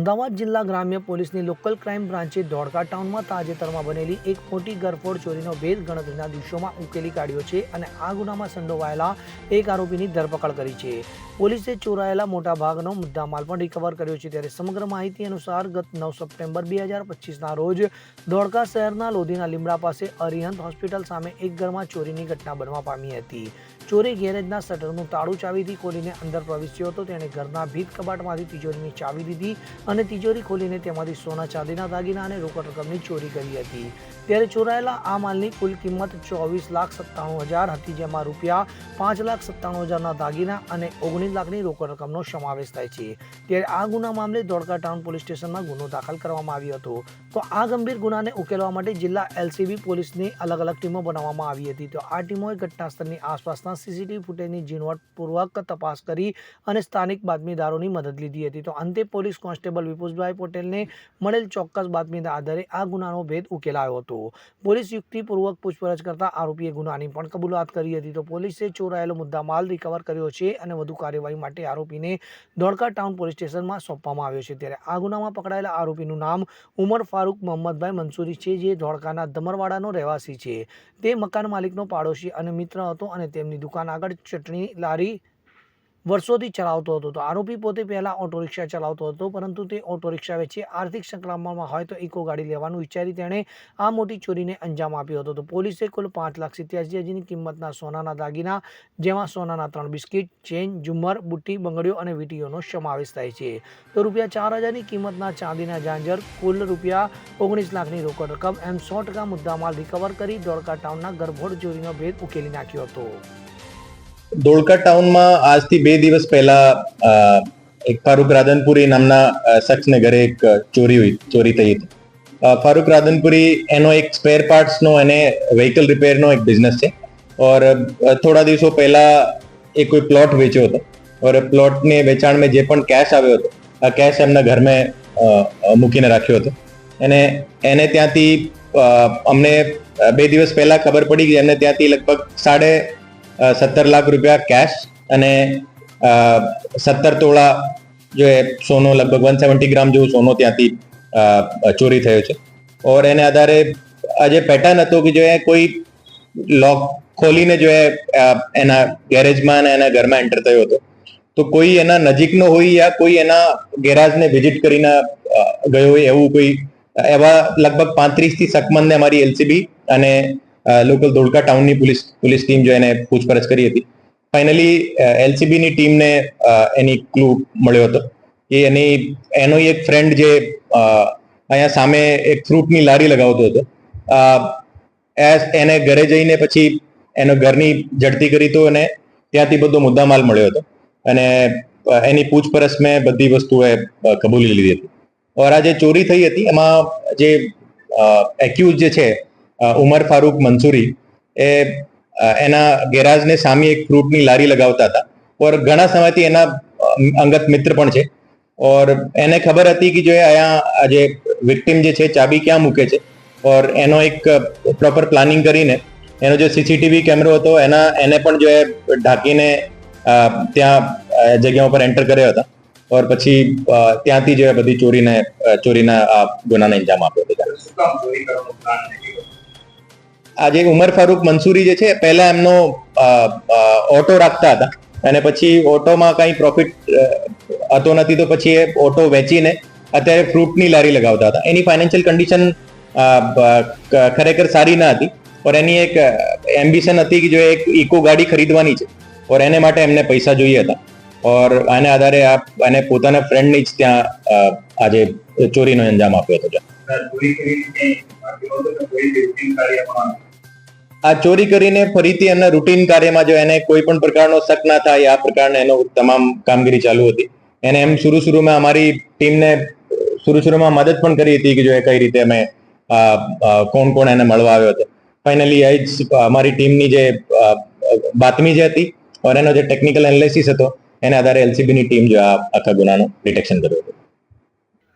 અમદાવાદ જિલ્લા ગ્રામ્ય પોલીસની લોકલ ક્રાઇમ બ્રાન્ચે ધોળકા ટાઉનમાં તાજેતરમાં બનેલી એક મોટી ગરફોડ ચોરીનો ભેદ ગણતરીના દિવસોમાં ઉકેલી કાઢ્યો છે અને આ ગુનામાં સંડોવાયેલા એક આરોપીની ધરપકડ કરી છે. પોલીસે ચોરાયેલા મોટા ભાગનો મુદ્દામાલ પણ રિકવર કર્યો છે ત્યારે સમગ્ર માહિતી અનુસાર ગત નવ સપ્ટેમ્બર બે હજાર પચીસના રોજ ધોળકા શહેરના લોધીના લીમડા પાસે અરિહંત હોસ્પિટલ સામે એક ઘરમાં ચોરીની ઘટના બનવા પામી હતી. ચોરી ગેરેજના શટરનું તાળું ચાવીથી ખોલીને અંદર પ્રવેશ્યો હતો. તેણે ઘરના ભીત કબાટમાંથી તિજોરીની ચાવી લીધી અને તિજોરી ખોલીને તેમાંથી સોના, ચાંદીના દાગીના અને રોકડ રકમની ચોરી કરી હતી. ત્યારે ચોરાયેલા આ માલની કુલ કિંમત ચોવીસ લાખ સત્તાણું હજાર હતી, જેમાં રૂપિયા પાંચ લાખ સત્તાણું હજારના દાગીના અને ઓગણીસ લાખની રોકડ રકમનો સમાવેશ થાય છે. ત્યારે આ ગુના મામલે ધોળકા ટાઉન પોલીસ સ્ટેશનમાં ગુનો દાખલ કરવામાં આવ્યો હતો. તો આ ગંભીર ગુનાને ઉકેલવા માટે જિલ્લા એલસીબી પોલીસની અલગ અલગ ટીમો બનાવવામાં આવી હતી. તો આ ટીમોએ ઘટનાસ્થળની આસપાસના સીસીટીવી ફૂટેજની ઝીણવટપૂર્વક તપાસ કરી અને સ્થાનિક બાતમીદારોની મદદ લીધી હતી. તો અંતે પોલીસ કોન્સ્ટેબલ વિપુષભાઈ પટેલને મળેલ ચોક્કસ બાતમીના આધારે આ ગુનાનો ભેદ ઉકેલાયો હતો. પોલીસ યુક્તિપૂર્વક પૂછપરછ કરતા આરોપીએ ગુનાની પણ કબૂલાત કરી હતી. તો પોલીસે ચોરાયેલો મુદ્દામાલ રિકવર કર્યો છે અને વધુ કાર્યવાહી માટે આરોપીને ધોળકા ટાઉન પોલીસ સ્ટેશનમાં સોંપવામાં આવ્યો છે. ત્યારે આ ગુનામાં પકડાયેલા આરોપીનું નામ ઉમર ફારૂક મોહમ્મદભાઈ મંસૂરી છે, જે ધોળકાના દમરવાડાનો રહેવાસી છે. તે મકાન માલિકનો પાડોશી અને મિત્ર હતો અને તેમની દુકાન આગળ ચટણી લારી વર્ષોથી ચલાવતો હતો. તો આરોપી પોતે પહેલાં ઓટો રિક્ષા ચલાવતો હતો, પરંતુ તે ઓટો રિક્ષા વેચી આર્થિક સંકળામણમાં હોય તો ઇકો ગાડી લેવાનું વિચારી તેણે આ મોટી ચોરીને અંજામ આપ્યો હતો. તો પોલીસે કુલ પાંચ લાખ સિત્યાસી હજારની કિંમતના સોનાના દાગીના, જેમાં સોનાના ત્રણ બિસ્કિટ, ચેન, ઝુમ્મર, બુટ્ટી, બંગડીઓ અને વીટીઓનો સમાવેશ થાય છે. તો રૂપિયા ચાર હજારની કિંમતના ચાંદીના ઝાંઝર, કુલ રૂપિયા ઓગણીસ લાખની રોકડ રકમ એમ સો ટકા મુદ્દામાલ રિકવર કરી ધોળકા ટાઉનના ગરભોડ ચોરીનો ભેદ ઉકેલી નાખ્યો હતો. ધોળકા ટાઉનમાં આજથી બે દિવસ પહેલા એક ફારૂક રાધનપુરી નામના શખ્સને ઘરે એક ચોરી હોય, ચોરી થઈ હતી. ફારૂક રાધનપુરી એનો એક સ્પેર પાર્ટ્સનો એને વ્હીકલ રિપેરનો એક બિઝનેસ છે. ઓર થોડા દિવસો પહેલા એ કોઈ પ્લોટ વેચ્યો હતો. ઓર પ્લોટને વેચાણમાં જે પણ કેશ આવ્યો હતો, આ કેશ એમના ઘરમાં મૂકીને રાખ્યો હતો. અને એને ત્યાંથી અમને બે દિવસ પહેલા ખબર પડી કે એમને ત્યાંથી લગભગ સાડે સત્તર લાખ રૂપિયા કેશ અને સત્તર તોળા જો એ સોનો લગભગ વન સેવન્ટી ગ્રામ જેવું સોનો ત્યાંથી ચોરી થયો છે. ઓર એને આધારે આજે પેટર્ન હતો કે જો એ કોઈ લોક ખોલીને જો એના ગેરેજમાં અને એના ઘરમાં એન્ટર થયો હતો, તો કોઈ એના નજીકનો હોય યા કોઈ એના ગેરાજને વિઝિટ કરીને ગયો હોય એવું કોઈ, એવા લગભગ પાંત્રીસથી શકમંદને અમારી એલસીબી અને લોકલ ધોળકા ટાઉનની પોલીસ પોલીસ ટીમ જો એને પૂછપરછ કરી હતી. ફાઇનલી એલસીબીની ટીમને એની ક્લુ મળ્યો હતો કે એની એનો એક ફ્રેન્ડ જે અહીંયા સામે એક ફ્રૂટની લારી લગાવતો હતો. એને ઘરે જઈને પછી એનો ઘરની ઝડપી કરી તો એને ત્યાંથી બધો મુદ્દામાલ મળ્યો હતો. અને એની પૂછપરછ મેં બધી વસ્તુએ કબૂલી લીધી હતી. ઓર આ જે ચોરી થઈ હતી, એમાં જે એક્યુઝ જે છે ઉમર ફારૂક મંસૂરી એ એના ગેરાજને સામે એક ફ્રૂટની લારી લગાવતા હતા. ઓર ઘણા સમયથી એના અંગત મિત્ર પણ છે. ઓર એને ખબર હતી કે જો એ અહીંયા જે વિક્ટિમ જે છે, ચાબી ક્યાં મૂકે છે? ઓર એનો એક પ્રોપર પ્લાનિંગ કરીને એનો જે સીસીટીવી કેમેરો હતો, એના, એને પણ જો એ ઢાંકીને ત્યાં જગ્યા ઉપર એન્ટર કર્યા હતા. ઓર પછી ત્યાંથી જો એ બધી ચોરીને ચોરીના ગુનાને અંજામ આપ્યો હતો. શું કામ ચોરી કરવાનો પ્લાન નીકળ્યો આ જે ઉમર ફારૂક મંસૂરી જે છે, પહેલા એમનો ઓટો રાખતા હતા. અને પછી ઓટોમાં કઈ પ્રોફિટ હતો નથી તો પછી એ ઓટો વેચીને અત્યારે ફ્રૂટની લારી લગાવતા હતા. એની ફાઇનાન્શિયલ કન્ડિશન ખરેખર સારી ના હતી. ઓર એની એક એમ્બિશન હતી કે જો એક ઇકો ગાડી ખરીદવાની છે, ઓર એને માટે એમને પૈસા જોઈએ હતા. ઓર આને આધારે આ, એને પોતાના ફ્રેન્ડની જ ત્યાં આજે ચોરીનો અંજામ આપ્યો હતો. આ ચોરી કરીને ફરીથી એમના રૂટીન કાર્યમાં જો એને કોઈ પણ પ્રકારનો શક ના થાય, આ પ્રકારના એનો તમામ કામગીરી ચાલુ હતી. એને એમ શરૂ શરૂમાં અમારી ટીમને શરૂ શરૂમાં મદદ પણ કરી હતી કે જો એ કઈ રીતે અમે કોણ કોણ એને મળવા આવ્યો હતો. ફાઇનલી એ અમારી ટીમની જે બાતમી જે હતી ઓર એનો જે ટેકનિકલ એનાલિસિસ હતો, એના આધારે એલસીબીની ટીમ જો આ આખા ગુનાનું ડિટેક્શન કર્યું હતું.